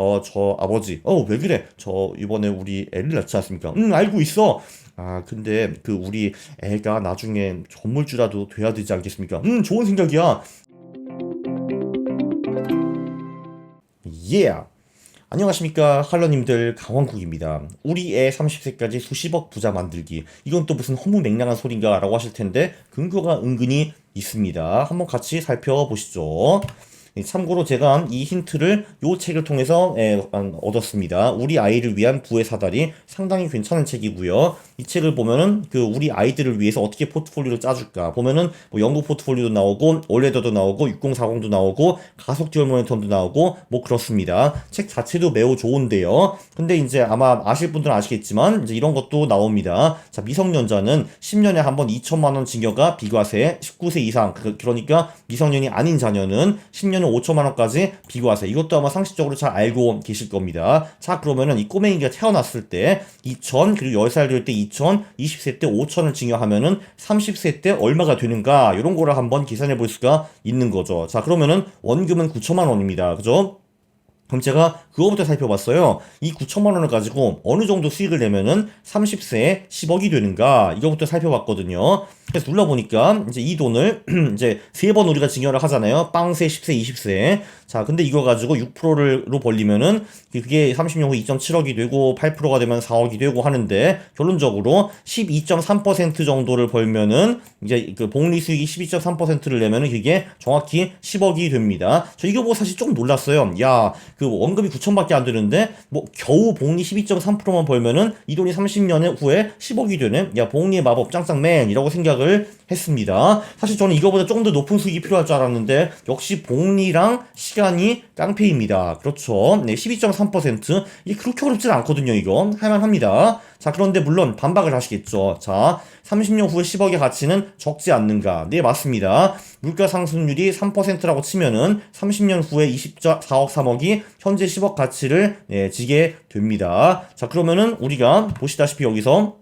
어, 저 아버지, 어, 왜 그래? 저 이번에 우리 애를 낳지 않습니까? 응, 알고 있어. 아, 근데 그 우리 애가 나중에 전물주라도 돼야 되지 않겠습니까? 음, 좋은 생각이야. 예. 안녕하십니까 할러님들 강원국입니다. 우리 애 30세까지 수십억 부자 만들기 이건 또 무슨 허무맹랑한 소린가 라고 하실 텐데 근거가 은근히 있습니다. 한번 같이 살펴보시죠. 예, 참고로 제가 이 힌트를 요 책을 통해서 예, 음, 얻었습니다. 우리 아이를 위한 부의 사다리 상당히 괜찮은 책이고요. 이 책을 보면은 그 우리 아이들을 위해서 어떻게 포트폴리오를 짜줄까 보면은 뭐 연구 포트폴리오도 나오고 올레더도 나오고 6040도 나오고 가속 듀얼 모니터도 나오고 뭐 그렇습니다. 책 자체도 매우 좋은데요. 근데 이제 아마 아실 분들은 아시겠지만 이제 이런 것도 나옵니다. 자 미성년자는 10년에 한 번 2천만 원 징역가 비과세 19세 이상 그, 그러니까 미성년이 아닌 자녀는 10년에 5천만 원까지 비과세 이것도 아마 상식적으로 잘 알고 계실 겁니다. 자 그러면은 이 꼬맹이가 태어났을 때 2천 그리고 10살 될 때 2천 20세 때 5천을 징역하면은 30세 때 얼마가 되는가 이런 거를 한번 계산해 볼 수가 있는 거죠. 자 그러면은 원금은 9천만 원입니다. 그죠? 그럼 제가 그거부터 살펴봤어요. 이 9천만 원을 가지고 어느 정도 수익을 내면은 30세에 10억이 되는가 이거부터 살펴봤거든요. 그래서 눌러보니까 이제 이 돈을 이제 세 번 우리가 증여를 하잖아요. 빵세, 10세, 20세. 자, 근데 이거 가지고 6%로 벌리면은 그게 30년 후 2.7억이 되고 8%가 되면 4억이 되고 하는데 결론적으로 12.3% 정도를 벌면은 이제 그 복리 수익이 12.3%를 내면은 그게 정확히 10억이 됩니다. 저 이거 보고 사실 조금 놀랐어요. 야, 그 원금이 9천밖에 안 되는데 뭐 겨우 복리 12.3%만 벌면은 이 돈이 30년 후에 10억이 되네. 야, 복리의 마법 짱짱맨이라고 생각을 했습니다. 사실 저는 이거보다 조금 더 높은 수익이 필요할 줄 알았는데 역시 복리랑 시간이 깡패입니다. 그렇죠. 네, 12.3% 이게 그렇게 어렵진 않거든요. 이거 할만합니다. 자, 그런데 물론 반박을 하시겠죠. 자, 30년 후에 10억의 가치는 적지 않는가? 네, 맞습니다. 물가 상승률이 3%라고 치면은 30년 후에 24억 3억이 현재 10억 가치를 네, 지게 됩니다. 자, 그러면은 우리가 보시다시피 여기서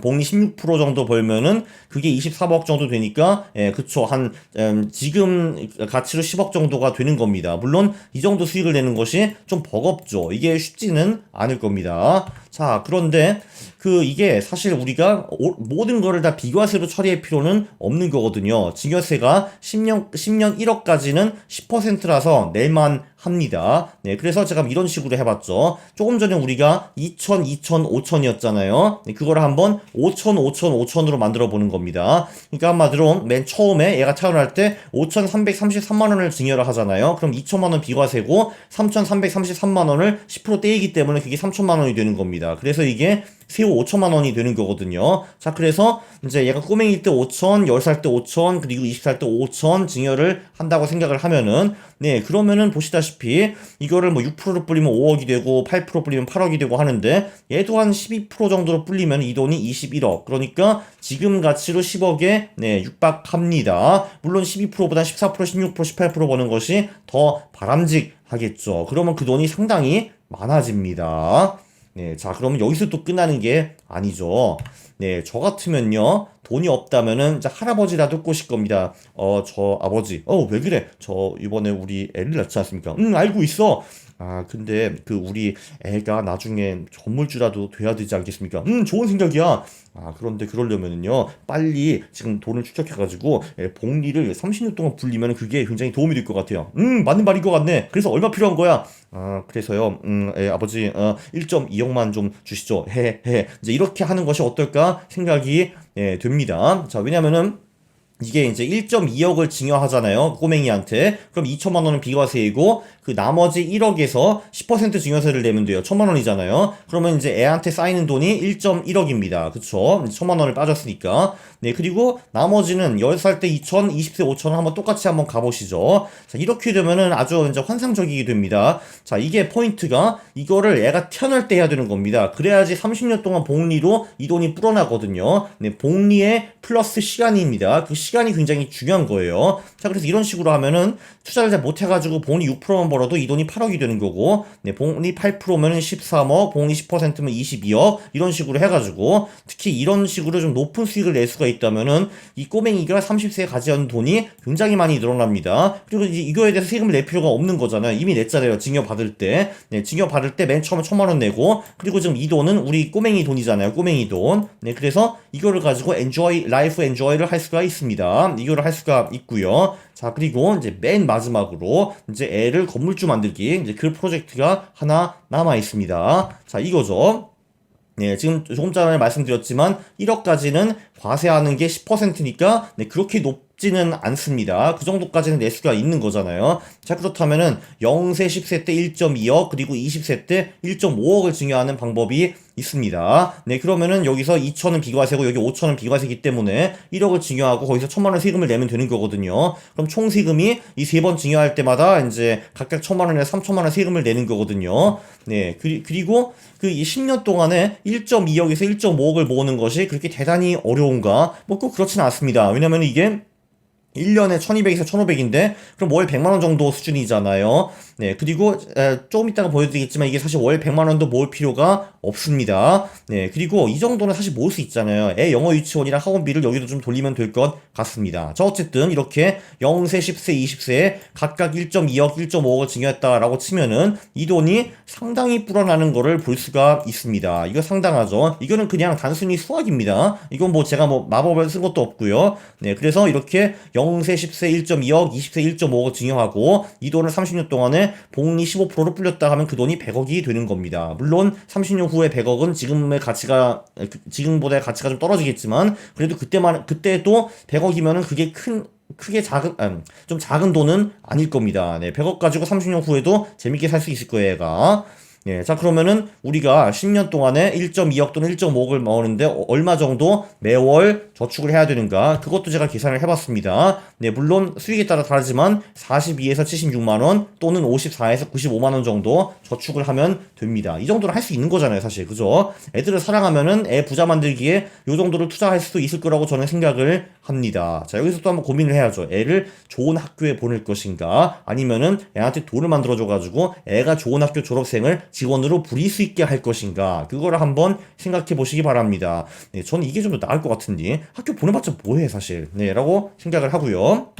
복리 16% 정도 벌면은 그게 24억 정도 되니까 예 그쵸 한 음, 지금 가치로 10억 정도가 되는 겁니다. 물론 이 정도 수익을 내는 것이 좀 버겁죠. 이게 쉽지는 않을 겁니다. 자 그런데 그 이게 사실 우리가 오, 모든 거를 다 비과세로 처리할 필요는 없는 거거든요. 증여세가 10년 10년 1억까지는 10%라서 낼만 합니다. 네, 그래서 제가 이런 식으로 해봤죠. 조금 전에 우리가 2천, 2천, 5천이었잖아요. 네, 그거를 한번 5천, 5천, 5천으로 만들어 보는 겁니다. 그러니까 한마디로 맨 처음에 얘가 태어날 때 5,333만 원을 증여를 하잖아요. 그럼 2천만 원 비과세고 3,333만 원을 10% 떼이기 때문에 그게 3천만 원이 되는 겁니다. 그래서 이게 세후 5천만 원이 되는 거거든요. 자, 그래서 이제 얘가 꼬맹이 때 5천, 10살 때 5천, 그리고 20살 때 5천 증여를 한다고 생각을 하면은 네, 그러면은 보시다시피 이거를 뭐 6%로 뿌리면 5억이 되고 8% 뿌리면 8억이 되고 하는데 얘도 한 12% 정도로 뿌리면 이 돈이 21억. 그러니까 지금 가치로 10억에 네, 육박합니다. 물론 12%보다 14%, 16%, 18% 버는 것이 더 바람직하겠죠. 그러면 그 돈이 상당히 많아집니다. 네, 자, 그러면 여기서 또 끝나는 게 아니죠. 네, 저 같으면요, 돈이 없다면은, 이제 할아버지라도 꼬실 겁니다. 어, 저 아버지, 어, 왜 그래? 저 이번에 우리 애를 낳지 않습니까? 응, 알고 있어. 아, 근데 그 우리 애가 나중에 전물주라도 돼야 되지 않겠습니까? 음, 좋은 생각이야. 아, 그런데 그러려면은요, 빨리 지금 돈을 축적해가지고, 예, 복리를 30년 동안 불리면 그게 굉장히 도움이 될 것 같아요. 음, 맞는 말인 것 같네. 그래서 얼마 필요한 거야? 아, 그래서요, 음, 예, 아버지, 어, 1.2억만 좀 주시죠. 해, 해. 이제 이렇게 하는 것이 어떨까 생각이, 예, 됩니다. 자, 왜냐면은, 이게 이제 1.2억을 증여하잖아요. 꼬맹이한테. 그럼 2천만 원은 비과세이고 그 나머지 1억에서 10% 증여세를 내면 돼요. 1천만 원이잖아요. 그러면 이제 애한테 쌓이는 돈이 1.1억입니다. 그쵸? 1천만 원을 빠졌으니까. 네, 그리고 나머지는 10살 때 2천, 20세 5천을 한번 똑같이 한번 가보시죠. 자, 이렇게 되면은 아주 이제 환상적이게 됩니다. 자, 이게 포인트가 이거를 애가 태어날 때 해야 되는 겁니다. 그래야지 30년 동안 복리로 이 돈이 불어나거든요. 네, 복리에 플러스 시간입니다. 그 시간 이 굉장히 중요한 거예요. 자, 그래서 이런 식으로 하면은 투자를 잘 못해가지고 봉이 6%만 벌어도 이 돈이 8억이 되는 거고, 네, 봉이 8%면 13억, 봉이 10%면 22억, 이런 식으로 해가지고, 특히 이런 식으로 좀 높은 수익을 낼 수가 있다면은 이 꼬맹이가 30세에 가져온 돈이 굉장히 많이 늘어납니다. 그리고 이제 이거에 대해서 세금을 낼 필요가 없는 거잖아요. 이미 냈잖아요. 증여 받을 때. 네, 증여 받을 때 맨 처음에 천만 원 내고, 그리고 지금 이 돈은 우리 꼬맹이 돈이잖아요. 꼬맹이 돈. 네, 그래서 이거를 가지고 엔조이, 라이프 엔조이를 할 수가 있습니다. 이거를 할 수가 있고요. 자, 그리고 이제 맨 마지막으로 이제 애를 건물주 만들기. 이제 그 프로젝트가 하나 남아 있습니다. 자, 이거죠. 네, 지금 조금 전에 말씀드렸지만 1억까지는 과세하는 게 10%니까 네, 그렇게 높 지는 않습니다. 그 정도까지는 낼 수가 있는 거잖아요. 자, 그렇다면은 0세 10세 때 1.2억 그리고 20세 때 1.5억을 증여하는 방법이 있습니다. 네, 그러면은 여기서 2천은 비과세고 여기 5천은 비과세기 때문에 1억을 증여하고 거기서 천만 원 세금을 내면 되는 거거든요. 그럼 총 세금이 이 세 번 증여할 때마다 이제 각각 천만 원에 3천만 원 세금을 내는 거거든요. 네, 그리, 그리고 그 10년 동안에 1.2억에서 1.5억을 모으는 것이 그렇게 대단히 어려운가? 뭐 꼭 그렇지는 않습니다. 왜냐면 이게 1년에 1200에서 1500인데 그럼 월 100만 원 정도 수준이잖아요. 네, 그리고 에, 조금 이따가 보여드리겠지만 이게 사실 월 100만 원도 모을 필요가 없습니다. 네, 그리고 이 정도는 사실 모을 수 있잖아요. 애 영어 유치원이랑 학원비를 여기도 좀 돌리면 될 것 같습니다. 자, 어쨌든 이렇게 0세, 10세, 20세에 각각 1.2억, 1.5억을 증여했다라고 치면은 이 돈이 상당히 불어나는 거를 볼 수가 있습니다. 이거 상당하죠. 이거는 그냥 단순히 수학입니다. 이건 뭐 제가 뭐 마법을 쓴 것도 없고요. 네, 그래서 이렇게 0세, 10세 1.2억, 20세 1.5억을 증여하고 이 돈을 30년 동안에 복리 15%로 불렸다 하면 그 돈이 100억이 되는 겁니다. 물론 30년 후에 100억은 지금의 가치가 지금보다의 가치가 좀 떨어지겠지만 그래도 그때만 그때도 100억이면은 그게 큰 크게 작은 아, 좀 작은 돈은 아닐 겁니다. 네, 100억 가지고 30년 후에도 재밌게 살 수 있을 거예요, 얘가. 예, 자 그러면은 우리가 10년 동안에 1.2억 또는 1.5억을 모으는데 얼마 정도 매월 저축을 해야 되는가 그것도 제가 계산을 해봤습니다. 네, 물론 수익에 따라 다르지만 42에서 76만 원 또는 54에서 95만 원 정도 저축을 하면 됩니다. 이 정도는 할 수 있는 거잖아요, 사실 그죠? 애들을 사랑하면은 애 부자 만들기에 요 정도를 투자할 수도 있을 거라고 저는 생각을 합니다. 자 여기서 또 한번 고민을 해야죠. 애를 좋은 학교에 보낼 것인가 아니면은 애한테 돈을 만들어줘 가지고 애가 좋은 학교 졸업생을 직원으로 부릴 수 있게 할 것인가 그거를 한번 생각해 보시기 바랍니다. 네, 저는 이게 좀 더 나을 것 같은데 학교 보내봤자 뭐해 사실 네라고 생각을 하고요.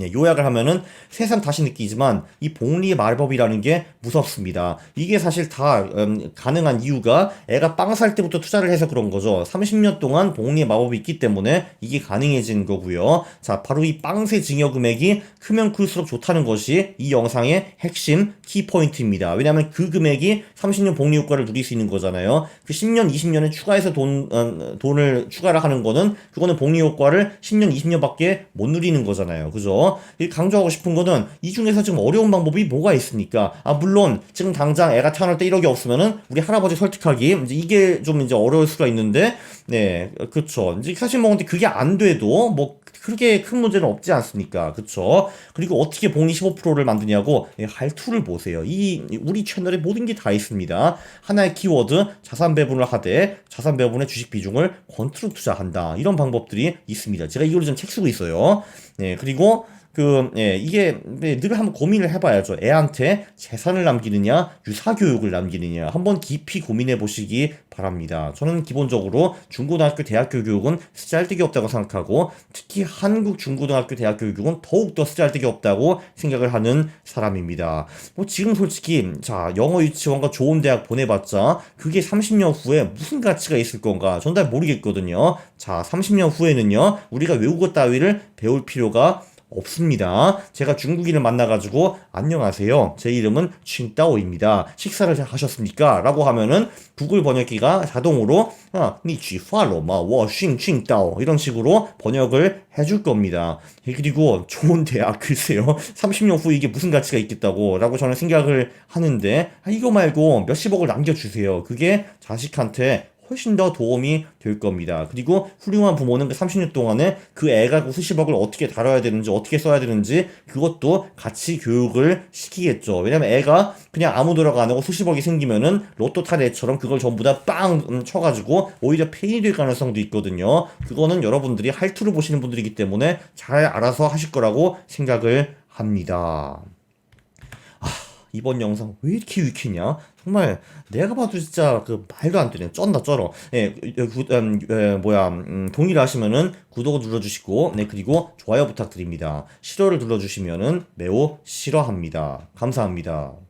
네, 요약을 하면은 세상 다시 느끼지만 이 복리의 마법이라는 게 무섭습니다. 이게 사실 다 음, 가능한 이유가 애가 빵 살 때부터 투자를 해서 그런 거죠. 30년 동안 복리의 마법이 있기 때문에 이게 가능해진 거고요. 자, 바로 이 빵세 증여 금액이 크면 클수록 좋다는 것이 이 영상의 핵심 키포인트입니다. 왜냐하면 그 금액이 30년 복리 효과를 누릴 수 있는 거잖아요. 그 10년, 20년에 추가해서 돈, 음, 돈을 추가를 하는 거는 그거는 복리 효과를 10년, 20년밖에 못 누리는 거잖아요. 그죠? 강조하고 싶은 거는 이 중에서 지금 어려운 방법이 뭐가 있습니까? 아 물론 지금 당장 애가 태어날 때 1억이 없으면은 우리 할아버지 설득하기 이제 이게 좀 이제 어려울 수가 있는데 네 그렇죠. 이제 사실 뭐 근데 그게 안 돼도 뭐 그렇게 큰 문제는 없지 않습니까? 그쵸? 그리고 어떻게 복리 15%를 만드냐고 예, 할투를 보세요. 이 우리 채널에 모든 게 다 있습니다. 하나의 키워드 자산 배분을 하되 자산 배분의 주식 비중을 권투로 투자한다. 이런 방법들이 있습니다. 제가 이걸 좀 책 쓰고 있어요. 네, 그리고 그, 예, 이게 늘 한번 고민을 해봐야죠. 애한테 재산을 남기느냐, 유사교육을 남기느냐, 한번 깊이 고민해 보시기 바랍니다. 저는 기본적으로 중고등학교, 대학교 교육은 쓰잘데기 없다고 생각하고, 특히 한국 중고등학교, 대학교 교육은 더욱더 쓰잘데기 없다고 생각을 하는 사람입니다. 뭐 지금 솔직히, 자, 영어 유치원과 좋은 대학 보내봤자, 그게 30년 후에 무슨 가치가 있을 건가? 전 잘 모르겠거든요. 자, 30년 후에는요, 우리가 외국어 따위를 배울 필요가 없습니다. 제가 중국인을 만나가지고 안녕하세요. 제 이름은 칭따오입니다. 식사를 하셨습니까? 라고 하면은 구글 번역기가 자동으로 아, 니쥐 팔로마 워싱 칭따오 이런 식으로 번역을 해줄 겁니다. 그리고 좋은 대학 글쎄요. 30년 후 이게 무슨 가치가 있겠다고 라고 저는 생각을 하는데 아, 이거 말고 몇십억을 남겨주세요. 그게 자식한테 훨씬 더 도움이 될 겁니다. 그리고 훌륭한 부모는 그 30년 동안에 그 애가 그 수십억을 어떻게 다뤄야 되는지 어떻게 써야 되는지 그것도 같이 교육을 시키겠죠. 왜냐면 애가 그냥 아무 노력 안 하고 수십억이 생기면은 로또 탄 애처럼 그걸 전부 다 빵 쳐가지고 오히려 폐인이 될 가능성도 있거든요. 그거는 여러분들이 할투를 보시는 분들이기 때문에 잘 알아서 하실 거라고 생각을 합니다. 아, 이번 영상 왜 이렇게 유익했냐? 정말 내가 봐도 진짜 그 말도 안 되네. 쩐다 쩔어. 예, 구, 음, 예, 뭐야 음, 동의를 하시면은 구독을 눌러주시고 네 그리고 좋아요 부탁드립니다. 싫어를 눌러주시면은 매우 싫어합니다. 감사합니다.